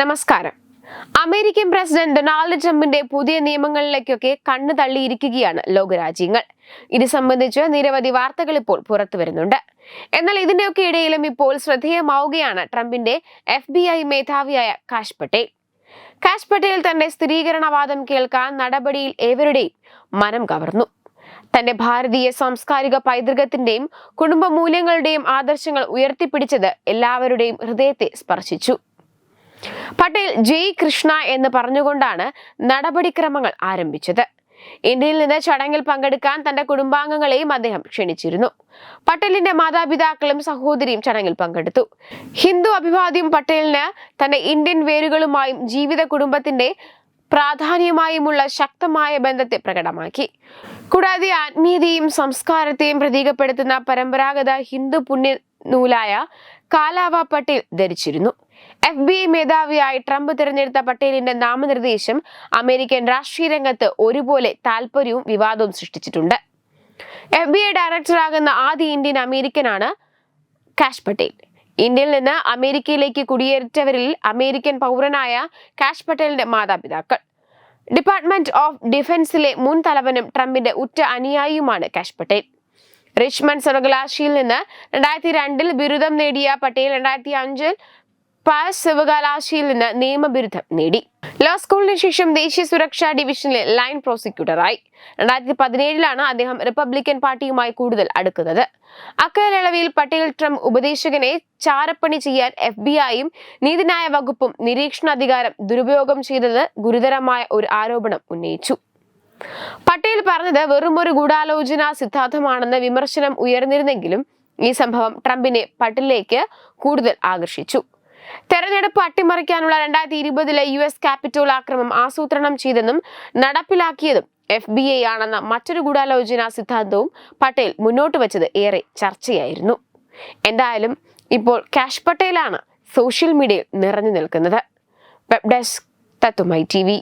നമസ്കാരം. American president Donald ട്രംപിന്റെ പുതിയ നിയമങ്ങളിലേക്കൊക്കെ കണ്ണു തള്ളിയിരിക്കുകയാണ് ലോകരാജ്യങ്ങൾ. ഇത് സംബന്ധിച്ച് നിരവധി വാർത്തകൾ ഇപ്പോൾ പുറത്തു വരുന്നുണ്ട്. എന്നാൽ ഇതിന്റെയൊക്കെ ഇടയിലും ഇപ്പോൾ ശ്രദ്ധേയമാവുകയാണ് ട്രംപിന്റെ എഫ് ബി ഐ മേധാവിയായ കാഷ് പട്ടേൽ. കാഷ് പട്ടേൽ തന്റെ സ്ഥിരീകരണവാദം കേൾക്കാൻ നടപടിയിൽ ഏവരുടെയും മനം കവർന്നു. തന്റെ ഭാരതീയ സാംസ്കാരിക പൈതൃകത്തിന്റെയും കുടുംബ മൂല്യങ്ങളുടെയും ആദർശങ്ങൾ ഉയർത്തിപ്പിടിച്ചത് എല്ലാവരുടെയും ഹൃദയത്തെ സ്പർശിച്ചു. പട്ടേൽ ജയ് കൃഷ്ണ എന്ന് പറഞ്ഞുകൊണ്ടാണ് നടപടിക്രമങ്ങൾ ആരംഭിച്ചത്. ഇന്ത്യയിൽ നിന്ന് ചടങ്ങിൽ പങ്കെടുക്കാൻ തന്റെ കുടുംബാംഗങ്ങളെയും അദ്ദേഹം ക്ഷണിച്ചിരുന്നു. പട്ടേലിന്റെ മാതാപിതാക്കളും സഹോദരിയും ചടങ്ങിൽ പങ്കെടുത്തു. ഹിന്ദു അഭിവാദ്യം പട്ടേലിന് തന്റെ ഇന്ത്യൻ വേരുകളുമായും ജീവിത കുടുംബത്തിന്റെ പ്രാധാന്യമായുമുള്ള ശക്തമായ ബന്ധത്തെ പ്രകടമാക്കി. കൂടാതെ ആത്മീയതയും സംസ്കാരത്തെയും പ്രതീകപ്പെടുത്തുന്ന പരമ്പരാഗത ഹിന്ദു പുണ്യ നൂലായ കാലാവ പട്ടേൽ ധരിച്ചിരുന്നു. എഫ് ബി ഐ മേധാവിയായി ട്രംപ് തിരഞ്ഞെടുത്ത പട്ടേലിന്റെ നാമനിർദ്ദേശം അമേരിക്കൻ രാഷ്ട്രീയ രംഗത്ത് ഒരുപോലെ താല്പര്യവും വിവാദവും സൃഷ്ടിച്ചിട്ടുണ്ട്. എഫ് ബി ഐ ഡയറക്ടറാകുന്ന ആദ്യ ഇന്ത്യൻ അമേരിക്കനാണ് കാഷ് പട്ടേൽ. ഇന്ത്യയിൽ നിന്ന് അമേരിക്കയിലേക്ക് കുടിയേറ്റവരിൽ അമേരിക്കൻ പൗരനായ കാഷ് പട്ടേലിന്റെ മാതാപിതാക്കൾ. ഡിപ്പാർട്ട്മെന്റ് ഓഫ് ഡിഫൻസിലെ മുൻ തലവനും ട്രംപിന്റെ ഉറ്റ അനുയായിയുമാണ് കാഷ് പട്ടേൽ. റിച്ച്മണ്ട് സർവകലാശാലയിൽ നിന്ന് രണ്ടായിരത്തി രണ്ടിൽ ബിരുദം നേടിയ പട്ടേൽ രണ്ടായിരത്തി അഞ്ചിൽ പാസ് സർവകലാശാലയിൽ നിന്ന് നിയമബിരുദം നേടി. ലോ സ്കൂളിന് ശേഷം ദേശീയ സുരക്ഷാ ഡിവിഷനിലെ ലൈൻ പ്രോസിക്യൂട്ടറായി രണ്ടായിരത്തി പതിനേഴിലാണ് അദ്ദേഹം റിപ്പബ്ലിക്കൻ പാർട്ടിയുമായി കൂടുതൽ അടുക്കുന്നത്. അക്കാലയളവിൽ പട്ടേൽ ട്രംപ് ഉപദേശകനെ ചാരപ്പണി ചെയ്യാൻ എഫ് ബി ഐയും നീതിന്യായ വകുപ്പും നിരീക്ഷണാധികാരം ദുരുപയോഗം ചെയ്തത് ഗുരുതരമായ ഒരു ആരോപണം ഉന്നയിച്ചു. പട്ടേൽ പറഞ്ഞത് വെറും ഒരു ഗൂഢാലോചന സിദ്ധാന്തമാണെന്ന് വിമർശനം ഉയർന്നിരുന്നെങ്കിലും ഈ സംഭവം ട്രംപിനെ പട്ടേലിലേക്ക് കൂടുതൽ ആകർഷിച്ചു. തെരഞ്ഞെടുപ്പ് അട്ടിമറിക്കാനുള്ള രണ്ടായിരത്തി ഇരുപതിലെ യു എസ് ക്യാപിറ്റോൾ ആക്രമണം ആസൂത്രണം ചെയ്തെന്നും നടപ്പിലാക്കിയതും എഫ് ബി ഐ ആണെന്ന മറ്റൊരു ഗൂഢാലോചന സിദ്ധാന്തവും പട്ടേൽ മുന്നോട്ട് വച്ചത് ഏറെ ചർച്ചയായിരുന്നു. എന്തായാലും ഇപ്പോൾ കാഷ് പട്ടേലാണ് സോഷ്യൽ മീഡിയയിൽ നിറഞ്ഞു നിൽക്കുന്നത്. Web desk T T